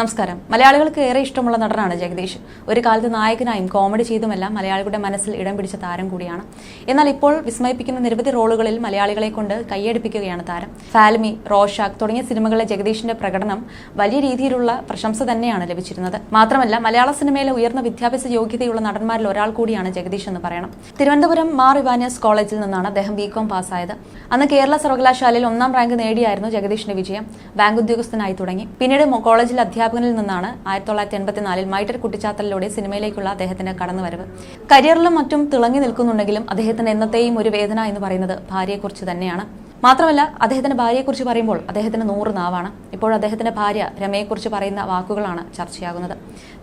നമസ്കാരം. മലയാളികൾക്ക് ഏറെ ഇഷ്ടമുള്ള നടനാണ് ജഗദീഷ്. ഒരു കാലത്ത് നായകനായും കോമഡി ചെയ്തുമെല്ലാം മലയാളികളുടെ മനസ്സിൽ ഇടം പിടിച്ച താരം കൂടിയാണ്. എന്നാൽ ഇപ്പോൾ വിസ്മയിപ്പിക്കുന്ന നിരവധി റോളുകളിൽ മലയാളികളെ കൊണ്ട് കൈയടിപ്പിക്കുകയാണ് താരം. ഫാൽമി റോഷാക് തുടങ്ങിയ സിനിമകളിലെ ജഗദീഷിന്റെ പ്രകടനം വലിയ രീതിയിലുള്ള പ്രശംസ തന്നെയാണ് ലഭിച്ചിരുന്നത്. മാത്രമല്ല മലയാള സിനിമയിലെ ഉയർന്ന വിദ്യാഭ്യാസ യോഗ്യതയുള്ള നടന്മാരിൽ ഒരാൾ കൂടിയാണ് ജഗദീഷ് എന്ന് പറയണം. തിരുവനന്തപുരം മാർ ഇവാനിയസ് കോളേജിൽ നിന്നാണ് അദ്ദേഹം ബി കോം പാസ്സായത്. അന്ന് കേരള സർവകലാശാലയിൽ ഒന്നാം റാങ്ക് നേടിയായിരുന്നു ജഗദീഷിന്റെ വിജയം. ബാങ്ക് ഉദ്യോഗസ്ഥനായി തുടങ്ങി. പിന്നീട് കോളേജിൽ കോളേജിൽ അധ്യാപകനിൽ നിന്നാണ് ആയിരത്തി തൊള്ളായിരത്തി എൺപത്തിനാലിൽ മൈറ്റർ കുട്ടിച്ചാത്തലിലൂടെ സിനിമയിലേക്കുള്ള അദ്ദേഹത്തിന്റെ കടന്നുവരവ്. കരിയറിലും മറ്റും തിളങ്ങി നിൽക്കുന്നുണ്ടെങ്കിലും അദ്ദേഹത്തിന് എന്നത്തെയും ഒരു വേദന എന്ന് പറയുന്നത് ഭാര്യയെക്കുറിച്ച് തന്നെയാണ്. മാത്രമല്ല അദ്ദേഹത്തിന്റെ ഭാര്യയെക്കുറിച്ച് പറയുമ്പോൾ അദ്ദേഹത്തിന് നൂറ് നാവാണ്. ഇപ്പോൾ അദ്ദേഹത്തിന്റെ ഭാര്യ രമയെക്കുറിച്ച് പറയുന്ന വാക്കുകളാണ് ചർച്ചയാകുന്നത്.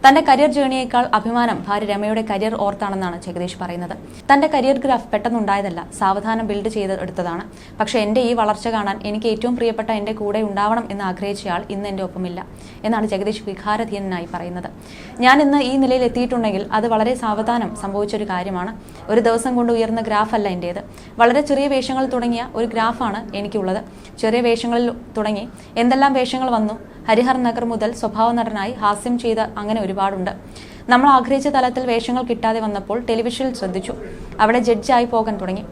തന്റെ കരിയർ ജേണിയേക്കാൾ അഭിമാനം ഭാര്യ രമയുടെ കരിയർ ഓർത്താണെന്നാണ് ജഗദീഷ് പറയുന്നത്. തന്റെ കരിയർ ഗ്രാഫ് പെട്ടെന്നുണ്ടായതല്ല സാവധാനം ബിൽഡ് ചെയ്ത് എടുത്തതാണ്. പക്ഷേ എന്റെ ഈ വളർച്ച കാണാൻ എനിക്ക് ഏറ്റവും പ്രിയപ്പെട്ട എന്റെ കൂടെ ഉണ്ടാവണം എന്ന് ആഗ്രഹിച്ചയാൾ ഇന്ന് എന്റെ ഒപ്പമില്ല എന്നാണ് ജഗദീഷ് വികാരധീനനായി പറയുന്നത്. ഞാൻ ഇന്ന് ഈ നിലയിൽ എത്തിയിട്ടുണ്ടെങ്കിൽ അത് വളരെ സാവധാനം സംഭവിച്ചൊരു കാര്യമാണ്. ഒരു ദിവസം കൊണ്ട് ഉയർന്ന ഗ്രാഫല്ല എന്റേത് വളരെ ചെറിയ വേഷങ്ങൾ തുടങ്ങിയ ഒരു ഗ്രാഫാണ് എനിക്കുള്ളത്. ചെറിയ വേഷങ്ങളിൽ തുടങ്ങി എന്തെല്ലാം വേഷങ്ങൾ വന്നു ഹരിഹർ നഗർ മുതൽ സ്വഭാവ നടനായി ഹാസ്യം ചെയ്ത അങ്ങനെ ഒരുപാടുണ്ട്. നമ്മൾ ആഗ്രഹിച്ച തലത്തിൽ വേഷങ്ങൾ കിട്ടാതെ വന്നപ്പോൾ ടെലിവിഷനിൽ ശ്രദ്ധിച്ചു. അവിടെ ജഡ്ജായി പോകാൻ തുടങ്ങി.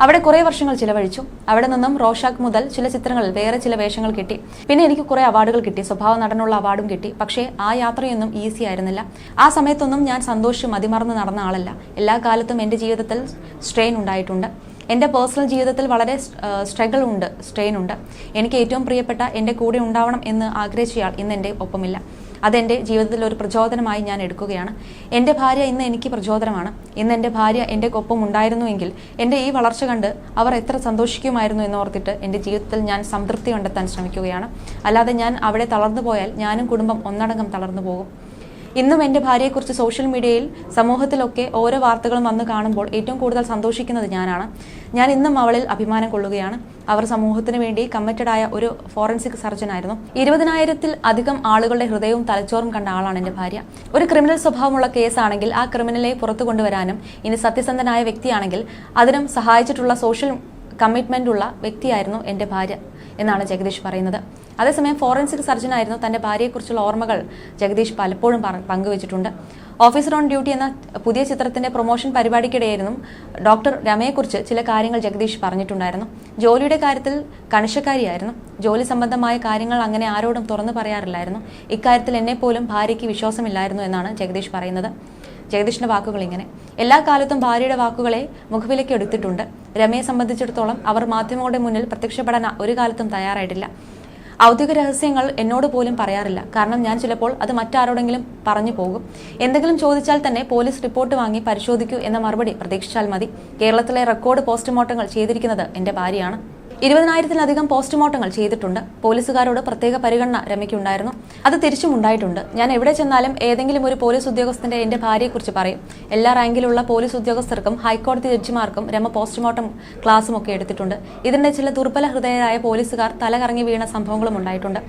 അവിടെ കുറേ വർഷങ്ങൾ ചിലവഴിച്ചു. അവിടെ നിന്നും റോഷാക്ക് മുതൽ ചില ചിത്രങ്ങളിൽ വേറെ ചില വേഷങ്ങൾ കിട്ടി. പിന്നെ എനിക്ക് കുറേ അവാർഡുകൾ കിട്ടി. സ്വഭാവ നടനുള്ള അവാർഡും കിട്ടി. പക്ഷേ ആ യാത്രയൊന്നും ഈസി ആയിരുന്നില്ല. ആ സമയത്തൊന്നും ഞാൻ സന്തോഷിച്ച് മതിമറന്ന് നടന്ന ആളല്ല. എല്ലാ കാലത്തും എന്റെ ജീവിതത്തിൽ സ്ട്രെയിൻ ഉണ്ടായിട്ടുണ്ട്. എന്റെ പേഴ്സണൽ ജീവിതത്തിൽ വളരെ സ്ട്രഗിൾ ഉണ്ട് സ്ട്രെയിൻ ഉണ്ട് എനിക്ക് ഏറ്റവും പ്രിയപ്പെട്ട എന്റെ കൂടെ ഉണ്ടാവണം എന്ന് ആഗ്രഹിച്ചയാൾ ഇന്ന് എന്റെ ഒപ്പമില്ല. അതെന്റെ ജീവിതത്തിൽ ഒരു പ്രചോദനമായി ഞാൻ എടുക്കുകയാണ്. എന്റെ ഭാര്യ ഇന്ന് എനിക്ക് പ്രചോദനമാണ്. ഇന്ന് എന്റെ ഭാര്യ എന്റെ ഒപ്പം ഉണ്ടായിരുന്നുവെങ്കിൽ എന്റെ ഈ വളർച്ച കണ്ട് അവർ എത്ര സന്തോഷിക്കുമായിരുന്നു എന്ന് ഓർത്തിട്ട് എന്റെ ജീവിതത്തിൽ ഞാൻ സംതൃപ്തി കണ്ടെത്താൻ ശ്രമിക്കുകയാണ്. അല്ലാതെ ഞാൻ അവിടെ തളർന്നു പോയാൽ ഞാനും കുടുംബം ഒന്നടങ്കം തളർന്നു പോകും. ഇന്നും എന്റെ ഭാര്യയെക്കുറിച്ച് സോഷ്യൽ മീഡിയയിൽ സമൂഹത്തിലൊക്കെ ഓരോ വാർത്തകളും വന്ന് കാണുമ്പോൾ ഏറ്റവും കൂടുതൽ സന്തോഷിക്കുന്നത് ഞാനാണ്. ഞാൻ ഇന്നും അവളിൽ അഭിമാനം കൊള്ളുകയാണ്. അവർ സമൂഹത്തിന് വേണ്ടി കമ്മിറ്റഡ് ആയ ഒരു ഫോറൻസിക് സർജൻ ആയിരുന്നു. ഇരുപതിനായിരത്തിൽ അധികം ആളുകളുടെ ഹൃദയവും തലച്ചോറും കണ്ട ആളാണ് എന്റെ ഭാര്യ. ഒരു ക്രിമിനൽ സ്വഭാവമുള്ള കേസാണെങ്കിൽ ആ ക്രിമിനലെ പുറത്തു കൊണ്ടുവരാനും ഇനി സത്യസന്ധനായ വ്യക്തിയാണെങ്കിൽ അതിനും സഹായിച്ചിട്ടുള്ള സോഷ്യൽ കമ്മിറ്റ്മെന്റ് ഉള്ള വ്യക്തിയായിരുന്നു എന്റെ ഭാര്യ എന്നാണ് ജഗദീഷ് പറയുന്നത്. അതേസമയം ഫോറൻസിക് സർജനായിരുന്നു തന്റെ ഭാര്യയെക്കുറിച്ചുള്ള ഓർമ്മകൾ ജഗദീഷ് പലപ്പോഴും പങ്കുവച്ചിട്ടുണ്ട്. ഓഫീസർ ഓൺ ഡ്യൂട്ടി എന്ന പുതിയ ചിത്രത്തിന്റെ പ്രൊമോഷൻ പരിപാടിക്കിടെയായിരുന്നു ഡോക്ടർ രമയെക്കുറിച്ച് ചില കാര്യങ്ങൾ ജഗദീഷ് പറഞ്ഞിട്ടുണ്ടായിരുന്നു. ജോലിയുടെ കാര്യത്തിൽ കണിശക്കാരിയായിരുന്നു. ജോലി സംബന്ധമായ കാര്യങ്ങൾ അങ്ങനെ ആരോടും തുറന്നു പറയാറില്ലായിരുന്നു. ഇക്കാര്യത്തിൽ എന്നെ പോലും ഭാര്യയ്ക്ക് വിശ്വാസമില്ലായിരുന്നു എന്നാണ് ജഗദീഷ് പറയുന്നത്. ജഗദീഷിന്റെ വാക്കുകൾ ഇങ്ങനെ. എല്ലാ കാലത്തും ഭാര്യയുടെ വാക്കുകളെ മുഖവിലേക്ക് എടുത്തിട്ടുണ്ട്. രമയെ സംബന്ധിച്ചിടത്തോളം അവർ മാധ്യമങ്ങളുടെ മുന്നിൽ പ്രത്യക്ഷപ്പെടാൻ ഒരു കാലത്തും തയ്യാറായിട്ടില്ല. ഔദ്യോഗിക രഹസ്യങ്ങൾ എന്നോട് പോലും പറയാറില്ല. കാരണം ഞാൻ ചിലപ്പോൾ അത് മറ്റാരോടെങ്കിലും പറഞ്ഞു പോകും. എന്തെങ്കിലും ചോദിച്ചാൽ തന്നെ പോലീസ് റിപ്പോർട്ട് വാങ്ങി പരിശോധിക്കൂ എന്ന മറുപടി പ്രതീക്ഷിച്ചാൽ മതി. കേരളത്തിലെ റെക്കോർഡ് പോസ്റ്റ്മോർട്ടങ്ങൾ ചെയ്തിരിക്കുന്നത് എന്റെ ഭാര്യയാണ്. ഇരുപതിനായിരത്തിലധികം പോസ്റ്റ്മോർട്ടങ്ങൾ ചെയ്തിട്ടുണ്ട്. പോലീസുകാരോട് പ്രത്യേക പരിഗണന രമയ്ക്കുണ്ടായിരുന്നു. അത് തിരിച്ചും ഉണ്ടായിട്ടുണ്ട്. ഞാൻ എവിടെ ചെന്നാലും ഏതെങ്കിലും ഒരു പോലീസ് ഉദ്യോഗസ്ഥന്റെ എന്റെ ഭാര്യയെക്കുറിച്ച് പറയും. എല്ലാ റാങ്കിലുള്ള പോലീസ് ഉദ്യോഗസ്ഥർക്കും ഹൈക്കോടതി ജഡ്ജിമാർക്കും രമ പോസ്റ്റ്മോർട്ടം ക്ലാസും ഒക്കെ എടുത്തിട്ടുണ്ട്. ഇതിന്റെ ചില ദുർബല ഹൃദയരായ പോലീസുകാർ തലകറങ്ങി വീണ സംഭവങ്ങളും ഉണ്ടായിട്ടുണ്ട്.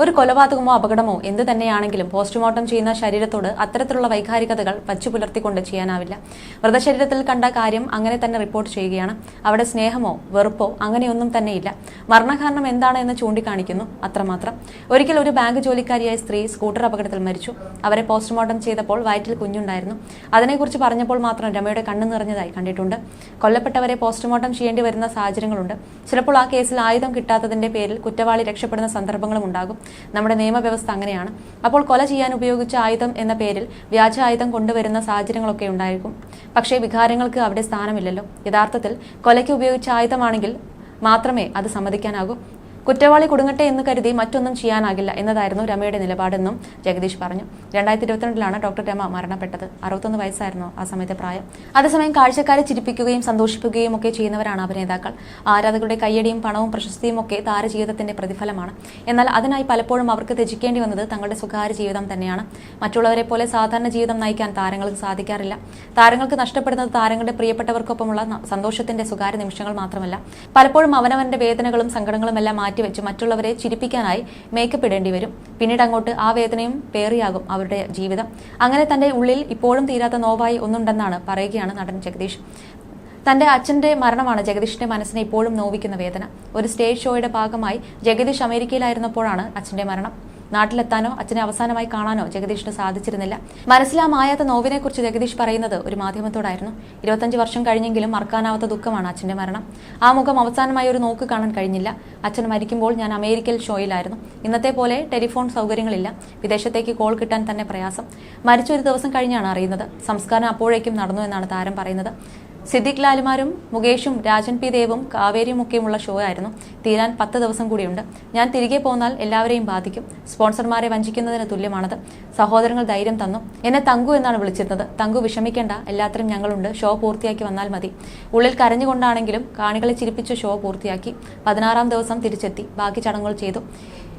ഒരു- കൊലപാതകമോ അപകടമോ എന്ത് തന്നെയാണെങ്കിലും പോസ്റ്റ്മോർട്ടം ചെയ്യുന്ന ശരീരത്തോട് അത്തരത്തിലുള്ള വൈകാരികതകൾ വച്ചു പുലർത്തിക്കൊണ്ട് ചെയ്യാനാവില്ല. മൃതശരീരത്തിൽ കണ്ട കാര്യം അങ്ങനെ തന്നെ റിപ്പോർട്ട് ചെയ്യുകയാണ്. അവിടെ സ്നേഹമോ വെറുപ്പോ അങ്ങനെയൊന്നും തന്നെയില്ല. മരണകാരണം എന്താണ് എന്ന് ചൂണ്ടിക്കാണിക്കുന്നു. അത്രമാത്രം. ഒരിക്കൽ ഒരു ബാങ്ക് ജോലിക്കാരിയായ സ്ത്രീ സ്കൂട്ടർ അപകടത്തിൽ മരിച്ചു. അവരെ പോസ്റ്റ്മോർട്ടം ചെയ്തപ്പോൾ വയറ്റിൽ കുഞ്ഞുണ്ടായിരുന്നു. അതിനെക്കുറിച്ച് പറഞ്ഞപ്പോൾ മാത്രം രമയുടെ കണ്ണു നിറഞ്ഞതായി കണ്ടിട്ടുണ്ട്. കൊല്ലപ്പെട്ടവരെ പോസ്റ്റ്മോർട്ടം ചെയ്യേണ്ടി വരുന്ന സാഹചര്യങ്ങളുണ്ട്. ചിലപ്പോൾ ആ കേസിൽ ആയുധം കിട്ടാത്തതിന്റെ പേരിൽ കുറ്റവാളി രക്ഷപ്പെടുന്ന സന്ദർഭങ്ങളും ഉണ്ടാകും. നമ്മുടെ നിയമവ്യവസ്ഥ അങ്ങനെയാണ്. അപ്പോൾ കൊല ചെയ്യാൻ ഉപയോഗിച്ച ആയുധം എന്ന പേരിൽ വ്യാജ ആയുധം കൊണ്ടുവരുന്ന സാഹചര്യങ്ങളൊക്കെ ഉണ്ടായിരിക്കും പക്ഷേ വികാരങ്ങൾക്ക് അവിടെ സ്ഥാനമില്ലല്ലോ. യഥാർത്ഥത്തിൽ കൊലയ്ക്ക് ഉപയോഗിച്ച ആയുധമാണെങ്കിൽ മാത്രമേ അത് സമ്മതിക്കാനാകൂ. കുറ്റവാളി കുടുങ്ങട്ടെ എന്ന് കരുതി മറ്റൊന്നും ചെയ്യാനാകില്ല എന്നതായിരുന്നു രമയുടെ നിലപാടെന്നും ജഗദീഷ് പറഞ്ഞു. രണ്ടായിരത്തി ഇരുപത്തിരണ്ടിലാണ് ഡോക്ടർ രമ മരണപ്പെട്ടത്. അറുപത്തൊന്ന് വയസ്സായിരുന്നു ആ സമയത്തെ പ്രായം. അതേസമയം കാഴ്ചക്കാരെ ചിരിപ്പിക്കുകയും സന്തോഷിപ്പിക്കുകയും ഒക്കെ ചെയ്യുന്നവരാണ് അഭിനേതാക്കൾ. ആരാധകരുടെ കയ്യടിയും പണവും പ്രശസ്തിയും ഒക്കെ താരജീവിതത്തിന്റെ പ്രതിഫലമാണ്. എന്നാൽ അതിനായി പലപ്പോഴും അവർക്ക് ത്യജിക്കേണ്ടി വന്നത് തങ്ങളുടെ സ്വകാര്യ ജീവിതം തന്നെയാണ്. മറ്റുള്ളവരെ പോലെ സാധാരണ ജീവിതം നയിക്കാൻ താരങ്ങൾക്ക് സാധിക്കാറില്ല. താരങ്ങൾക്ക് നഷ്ടപ്പെടുന്നത് താരങ്ങളുടെ പ്രിയപ്പെട്ടവർക്കൊപ്പമുള്ള സന്തോഷത്തിന്റെ സ്വകാര്യ നിമിഷങ്ങൾ മാത്രമല്ല. പലപ്പോഴും അവനവന്റെ വേദനകളും സങ്കടങ്ങളും എല്ലാം മാറ്റിവെച്ച് മറ്റുള്ളവരെ ചിരിപ്പിക്കാനായി മേക്കപ്പ് ഇടേണ്ടി വരും. പിന്നീട് അങ്ങോട്ട് ആ വേദനയും പേറിയാകും അവരുടെ ജീവിതം. അങ്ങനെ തന്റെ ഉള്ളിൽ ഇപ്പോഴും തീരാത്ത നോവായി ഒന്നുണ്ടെന്നാണ് പറയുകയാണ് നടൻ ജഗദീഷ്. തന്റെ അച്ഛന്റെ മരണമാണ് ജഗദീഷിന്റെ മനസ്സിനെ ഇപ്പോഴും നോവിക്കുന്ന വേദന. ഒരു സ്റ്റേജ് ഷോയുടെ ഭാഗമായി ജഗദീഷ് അമേരിക്കയിലായിരുന്നപ്പോഴാണ് അച്ഛന്റെ മരണം. നാട്ടിലെത്താനോ അച്ഛനെ അവസാനമായി കാണാനോ ജഗദീഷിന് സാധിച്ചിരുന്നില്ല. മനസ്സിലാ മായാത്ത നോവിനെക്കുറിച്ച് ജഗദീഷ് പറയുന്നത് ഒരു മാധ്യമത്തോടായിരുന്നു. ഇരുപത്തഞ്ച് വർഷം കഴിഞ്ഞെങ്കിലും മറക്കാനാവാത്ത ദുഃഖമാണ് അച്ഛന്റെ മരണം. ആ മുഖം അവസാനമായി ഒരു നോക്ക് കാണാൻ കഴിഞ്ഞില്ല. അച്ഛൻ മരിക്കുമ്പോൾ ഞാൻ അമേരിക്കൽ ഷോയിലായിരുന്നു. ഇന്നത്തെ പോലെ ടെലിഫോൺ സൗകര്യങ്ങളില്ല. വിദേശത്തേക്ക് കോൾ കിട്ടാൻ തന്നെ പ്രയാസം. മരിച്ച ഒരു ദിവസം കഴിഞ്ഞാണ് അറിയുന്നത്. സംസ്കാരം അപ്പോഴേക്കും നടന്നു എന്നാണ് താരം പറയുന്നത്. സിദ്ദിഖ് ലാലുമാരും മുകേഷും രാജൻ പി ദേവും കാവേരിയും ഒക്കെയുമുള്ള ഷോ ആയിരുന്നു. തീരാൻ പത്ത് ദിവസം കൂടിയുണ്ട്. ഞാൻ തിരികെ പോന്നാൽ എല്ലാവരെയും ബാധിക്കും. സ്പോൺസർമാരെ വഞ്ചിക്കുന്നതിന് തുല്യമാണത്. സഹോദരങ്ങൾ ധൈര്യം തന്നു. എന്നെ തങ്കു എന്നാണ് വിളിച്ചിരുന്നത്. തങ്കു വിഷമിക്കേണ്ട. എല്ലാത്തിനും ഞങ്ങളുണ്ട്. ഷോ പൂർത്തിയാക്കി വന്നാൽ മതി. ഉള്ളിൽ കരഞ്ഞുകൊണ്ടാണെങ്കിലും കാണികളെ ചിരിപ്പിച്ച് ഷോ പൂർത്തിയാക്കി പതിനാറാം ദിവസം തിരിച്ചെത്തി. ബാക്കി ചടങ്ങുകൾ ചെയ്തു.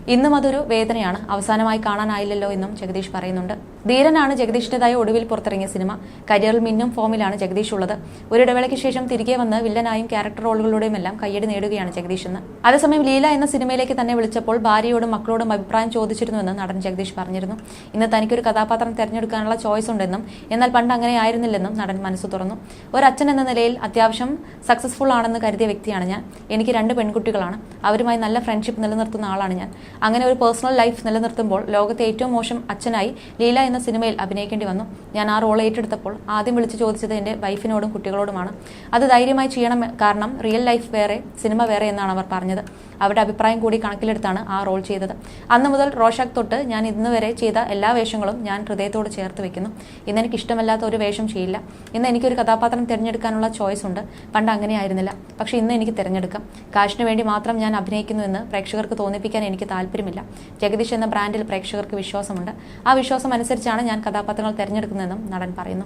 ഇന്നും അതൊരു വേദനയാണ്. അവസാനമായി കാണാനായില്ലല്ലോ എന്നും ജഗദീഷ് പറയുന്നുണ്ട്. ധീരനാണ് ജഗദീഷിന്റെതായ ഒടുവിൽ പുറത്തിറങ്ങിയ സിനിമ. കരിയറിൽ മിന്നും ഫോമിലാണ് ജഗദീഷ് ഉള്ളത് ഒരിടവേളയ്ക്ക് ശേഷം തിരികെ വന്ന് വില്ലനായും ക്യാരക്ടർ റോളുകളുടെയും എല്ലാം കയ്യടി നേടുകയാണ് ജഗദീഷ് എന്ന് അതേസമയം ലീല എന്ന സിനിമയിലേക്ക് തന്നെ വിളിച്ചപ്പോൾ ഭാര്യയോടും മക്കളോടും അഭിപ്രായം ചോദിച്ചിരുന്നുവെന്ന് നടൻ ജഗദീഷ് പറഞ്ഞിരുന്നു. ഇന്ന് തനിക്കൊരു കഥാപാത്രം തിരഞ്ഞെടുക്കാനുള്ള ചോയ്സ് ഉണ്ടെന്നും എന്നാൽ പണ്ട് അങ്ങനെ ആയിരുന്നില്ലെന്നും നടൻ മനസ്സ് തുറന്നു. ഒരച്ഛൻ എന്ന നിലയിൽ അത്യാവശ്യം സക്സസ്ഫുൾ ആണെന്ന് കരുതിയ വ്യക്തിയാണ് ഞാൻ. എനിക്ക് രണ്ട് പെൺകുട്ടികളാണ്. അവരുമായി നല്ല ഫ്രണ്ട്ഷിപ്പ് നിലനിർത്തുന്ന ആളാണ് ഞാൻ. അങ്ങനെ ഒരു പേഴ്സണൽ ലൈഫ് നിലനിർത്തുമ്പോൾ ലോകത്തെ ഏറ്റവും മോശം അച്ഛനായി ലീല എന്ന സിനിമയിൽ അഭിനയിക്കേണ്ടി വന്നു. ഞാൻ ആ റോൾ ഏറ്റെടുത്തപ്പോൾ ആദ്യം വിളിച്ച് ചോദിച്ചത് എന്റെ വൈഫിനോടും കുട്ടികളോടുമാണ്. അത് ധൈര്യമായി ചെയ്യണം കാരണം റിയൽ ലൈഫ് വേറെ സിനിമ വേറെ എന്നാണ് അവർ പറഞ്ഞത്. അവരുടെ അഭിപ്രായം കൂടി കണക്കിലെടുത്താണ് ആ റോൾ ചെയ്തത്. അന്ന് മുതൽ റോഷാക്ക് തൊട്ട് ഞാൻ ഇന്ന് വരെ ചെയ്ത എല്ലാ വേഷങ്ങളും ഞാൻ ഹൃദയത്തോട് ചേർത്ത് വെക്കുന്നു. ഇന്ന് എനിക്ക് ഇഷ്ടമല്ലാത്ത ഒരു വേഷം ചെയ്യില്ല. ഇന്ന് എനിക്കൊരു കഥാപാത്രം തിരഞ്ഞെടുക്കാനുള്ള ചോയ്സ് ഉണ്ട്. പണ്ട് അങ്ങനെ ആയിരുന്നില്ല. പക്ഷേ ഇന്ന് എനിക്ക് തിരഞ്ഞെടുക്കാം. കാശിന് വേണ്ടി മാത്രം ഞാൻ അഭിനയിക്കുന്നുവെന്ന് പ്രേക്ഷകർക്ക് തോന്നിപ്പിക്കാൻ എനിക്ക് താല്പര്യമില്ല. ജഗദീഷ് എന്ന ബ്രാൻഡിൽ പ്രേക്ഷകർക്ക് വിശ്വാസമുണ്ട്. ആ വിശ്വാസം അനുസരിച്ചാണ് ഞാൻ കഥാപാത്രങ്ങൾ തിരഞ്ഞെടുക്കുന്നതെന്നും നടൻ പറയുന്നു.